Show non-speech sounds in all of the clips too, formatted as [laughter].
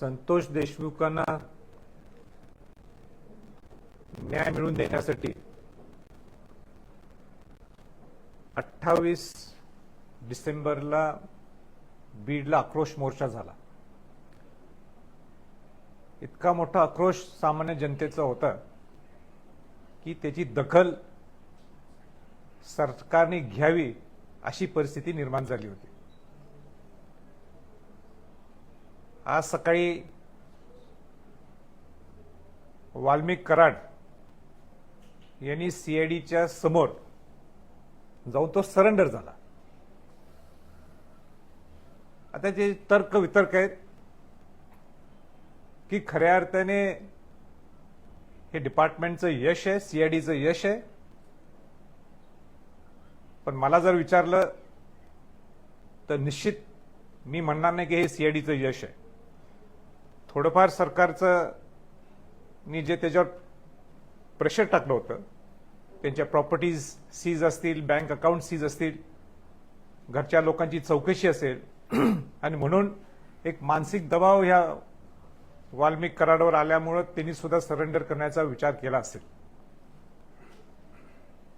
संतोष देशमुखांना न्याय मिळवून देण्यासाठी अठ्ठावीस डिसेंबरला बीडला आक्रोश मोर्चा झाला. इतका मोठा आक्रोश सामान्य जनतेचा होता की त्याची दखल सरकारने घ्यावी अशी परिस्थिती निर्माण झाली होती. आज सकाळी वाल्मिक कराड यांनी सीआयडीच्या समोर जाऊन तो सरेंडर झाला. आता जे तर्क वितर्क आहेत की खऱ्या अर्थाने हे डिपार्टमेंटचं यश आहे सीआयडीचं यश आहे. पण मला जर विचारलं तर निश्चित मी म्हणणार नाही की हे सीआयडीचं यश आहे. थोडंफार सरकारचं नी जे त्याच्यावर प्रेशर टाकलं होतं त्यांच्या प्रॉपर्टीज सीज असतील बँक अकाउंट सीज असतील घरच्या लोकांची चौकशी असेल [clears throat] आणि म्हणून एक मानसिक दबाव ह्या वाल्मिक कराडवर आल्यामुळं त्यांनी सुद्धा सरेंडर करण्याचा विचार केला असेल.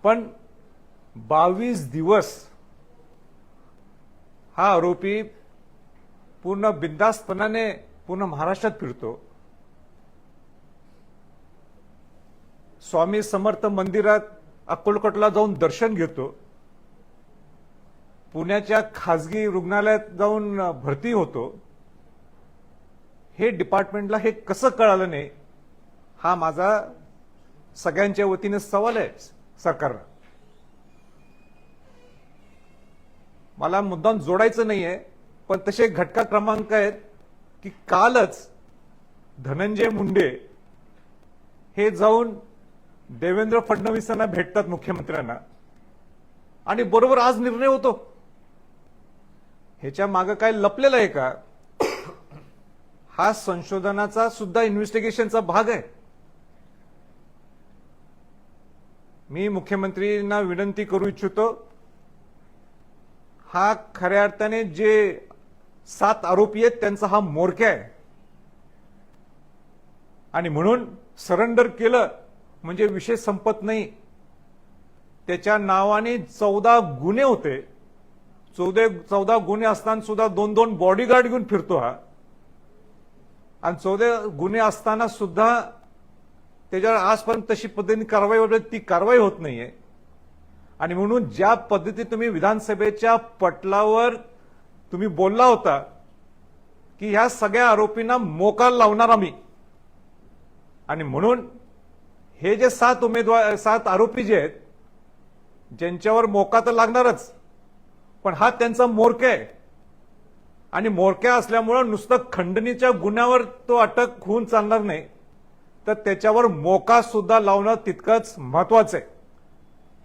पण बावीस दिवस हा आरोपी पूर्ण बिंदास्तपणाने पूर्ण महाराष्ट्रात फिरतो. स्वामी समर्थ मंदिरात अक्कलकोटला जाऊन दर्शन घेतो. पुण्याच्या खाजगी रुग्णालयात जाऊन भरती होतो. हे डिपार्टमेंटला हे कसं कळालं नाही हा माझा सगळ्यांच्या वतीने सवाल आहे सरकारला. मला मुद्दाम जोडायचं नाहीये पण तसे घटका क्रमांक आहेत की कालच धनंजय मुंडे हे जाऊन देवेंद्र फडणवीसांना भेटतात मुख्यमंत्र्यांना. आणि बरोबर आज निर्णय होतो. ह्याच्या मागं काय लपलेलं आहे का? हा संशोधनाचा सुद्धा इन्व्हेस्टिगेशनचा भाग आहे. मी मुख्यमंत्रींना विनंती करू इच्छितो. हा खऱ्या अर्थाने जे सात आरोपी आहेत त्यांचा हा मोरक्या आहे. आणि म्हणून सरेंडर केलं म्हणजे विषय संपत नाही. त्याच्या नावाने चौदा गुन्हे होते. चौदा चौदा गुन्हे असताना सुद्धा दोन दोन बॉडीगार्ड घेऊन फिरतो हा. आणि चौदा गुन्हे असताना सुद्धा त्याच्यावर आजपर्यंत तशी पद्धतीने कारवाई वगैरे ती कारवाई होत नाहीये. आणि म्हणून ज्या पद्धती तुम्ही विधानसभेच्या पटलावर तुम्ही बोलला होता की ह्या सगळ्या आरोपींना मोकाल लावणार आम्ही. आणि म्हणून हे जे सात उमेदवार सात आरोपी जे आहेत ज्यांच्यावर मोका तर लागणारच पण हा त्यांचा मोरक्या आहे. आणि मोरक्या असल्यामुळं नुसतं खंडणीच्या गुन्ह्यावर तो अटक होऊन चालणार नाही तर त्याच्यावर मोका सुद्धा लावणं तितकंच महत्वाचं आहे.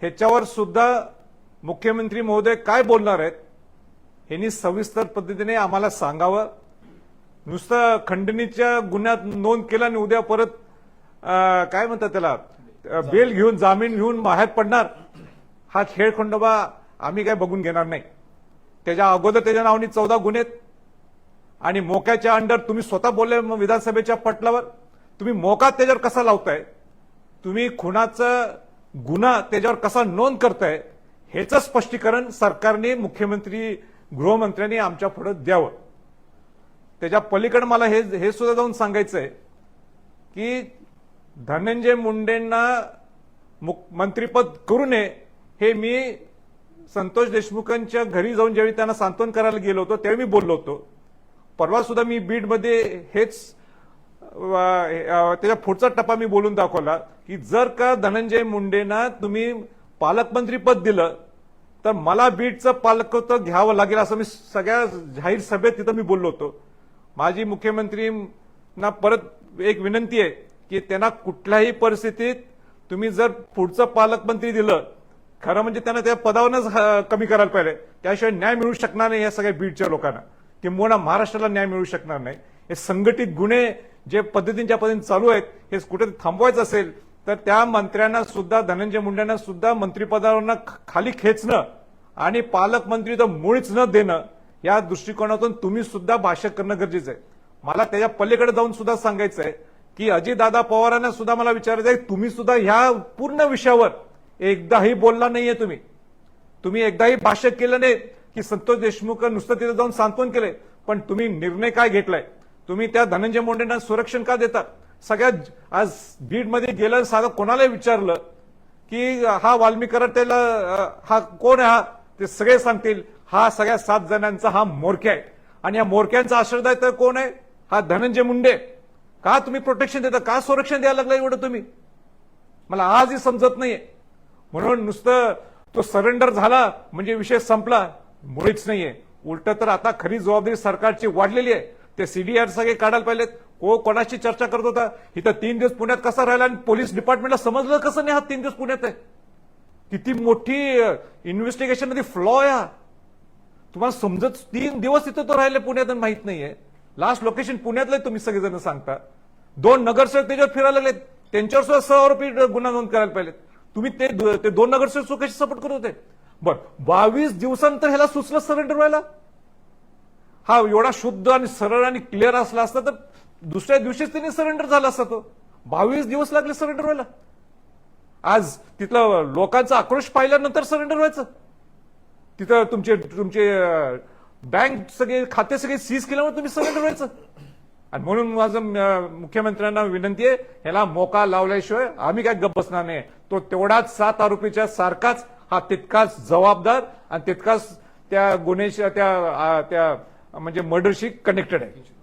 ह्याच्यावर सुद्धा मुख्यमंत्री महोदय काय बोलणार आहेत? यांनी सविस्तर पद्धतीने आम्हाला सांगावं. नुसतं खंडणीच्या गुन्ह्यात नोंद केला आणि उद्या परत काय म्हणतात त्याला? बेल घेऊन जामीन घेऊन बाहेर पडणार. हा खेळ खंडोबा आम्ही काय बघून घेणार नाही. त्याच्या अगोदर त्याच्या नावाने चौदा गुन्हे. आणि मोक्याच्या अंडर तुम्ही स्वतः बोलले विधानसभेच्या पटलावर. तुम्ही मोका त्याच्यावर कसा लावताय? तुम्ही खुनाचं गुन्हा त्याच्यावर कसा नोंद करताय? ह्याचं स्पष्टीकरण सरकारने मुख्यमंत्री गृहमंत्र्यांनी आमच्या पुढे द्यावं. त्याच्या पलीकडे मला हे हे सुद्धा जाऊन सांगायचं आहे की धनंजय मुंडेंना मुख- मंत्रिपद करू नये हे मी संतोष देशमुखांच्या घरी जाऊन ज्यावेळी त्यांना सांत्वन करायला गेलो होतो त्यावेळी मी बोललो होतो. परवा सुद्धा मी बीडमध्ये हेच त्याच्या पुढचा टप्पा मी बोलून दाखवला की जर का धनंजय मुंडेंना तुम्ही पालकमंत्री पद दिलं तर मला बीडचं पालकत्व घ्यावं लागेल असं मी सगळ्या जाहीर सभेत तिथं मी बोललो होतो. माजी मुख्यमंत्रींना परत एक विनंती आहे की त्यांना कुठल्याही परिस्थितीत तुम्ही जर पुढचं पालकमंत्री दिलं खरं म्हणजे त्यांना त्या पदावरच कमी करायला पाहिजे. त्याशिवाय न्याय मिळू शकणार नाही या सगळ्या बीडच्या लोकांना. किंबहुना महाराष्ट्राला न्याय मिळू शकणार नाही. हे संघटित गुन्हे जे पद्धतींच्या पद्धतीने चालू आहेत हे कुठे थांबवायचं असेल तर त्या मंत्र्यांना सुद्धा धनंजय मुंडेंना सुद्धा मंत्रिपदावरनं खाली खेचणं आणि पालकमंत्री तर मुळीच न देणं या दृष्टिकोनातून तुम्ही सुद्धा भाष्य करणं गरजेचं आहे. मला त्याच्या पलीकडे जाऊन सुद्धा सांगायचं आहे की अजितदादा पवारांना सुद्धा मला विचारायचं आहे तुम्ही सुद्धा ह्या पूर्ण विषयावर एकदाही बोलला नाहीये तुम्ही. तुम्ही एकदाही भाष्य केलं नाही की संतोष देशमुख नुसतं तिथे जाऊन सांत्वन केलंय पण तुम्ही निर्णय काय घेतलाय? तुम्ही त्या धनंजय मुंडेंना संरक्षण का देतात सगळ्यात आज बीडमध्ये गेलं साधं कोणालाही विचारलं की हा वाल्मिकर त्याला हा कोण आहे हा? ते सगळे सांगतील हा सगळ्या सात जणांचा हा मोरक्या आहे. आणि या मोरक्यांचा आश्रयदाय तर कोण आहे? हा धनंजय मुंडे. का तुम्ही प्रोटेक्शन देता? का संरक्षण द्यायला लागलं एवढं तुम्ही? मला आजही समजत नाहीये. म्हणून नुसतं तो सरेंडर झाला म्हणजे विषय संपला मुळीच नाहीये. उलट तर आता खरी जबाबदारी सरकारची वाढलेली आहे. ते सीडीआर सगळे काढायला पाहिजेत को कोणाशी चर्चा करत होता? इथं तीन दिवस पुण्यात कसा राहिला आणि पोलीस डिपार्टमेंटला समजलं कसं नाही हा तीन दिवस पुण्यात आहे? किती मोठी इन्व्हेस्टिगेशनमध्ये फ्लॉ आहे तुम्हाला समजत तीन दिवस तिथं तो राहिले पुण्यात माहीत नाहीये. लास्ट लोकेशन पुण्यातलं तुम्ही सगळेजण सांगता. दोन नगरसेवक त्याच्यावर फिरायला लागलेत. त्यांच्यावर सुद्धा सह आरोपी गुन्हा नोंद करायला पाहिजेत तुम्ही ते ते दोन नगरसेवक कशी सपोर्ट करत होते. बर बावीस दिवसानंतर ह्याला सुचलं सरेंडर व्हायला? हा एवढा शुद्ध आणि सरळ आणि क्लिअर असला असता तर दुसऱ्या दिवशीच त्यांनी सरेंडर झाला असता तो. बावीस दिवस लागले सरेंडर व्हायला. आज तिथलं लोकांचा आक्रोश पाहिल्यानंतर सरेंडर व्हायचं. तिथं तुमचे तुमचे बँक सगळे खाते सगळे सीज केल्यामुळे तुम्ही सरेंडर व्हायचं. आणि म्हणून माझं मुख्यमंत्र्यांना विनंती आहे ह्याला मोका लावल्याशिवाय आम्ही काय गप्प बसणार नाही. तो तेवढाच सात आरोपीच्या सारखाच हा तितकाच जबाबदार आणि तितकाच त्या गुन्हेच्या त्या त्या म्हणजे मर्डरशी कनेक्टेड आहे.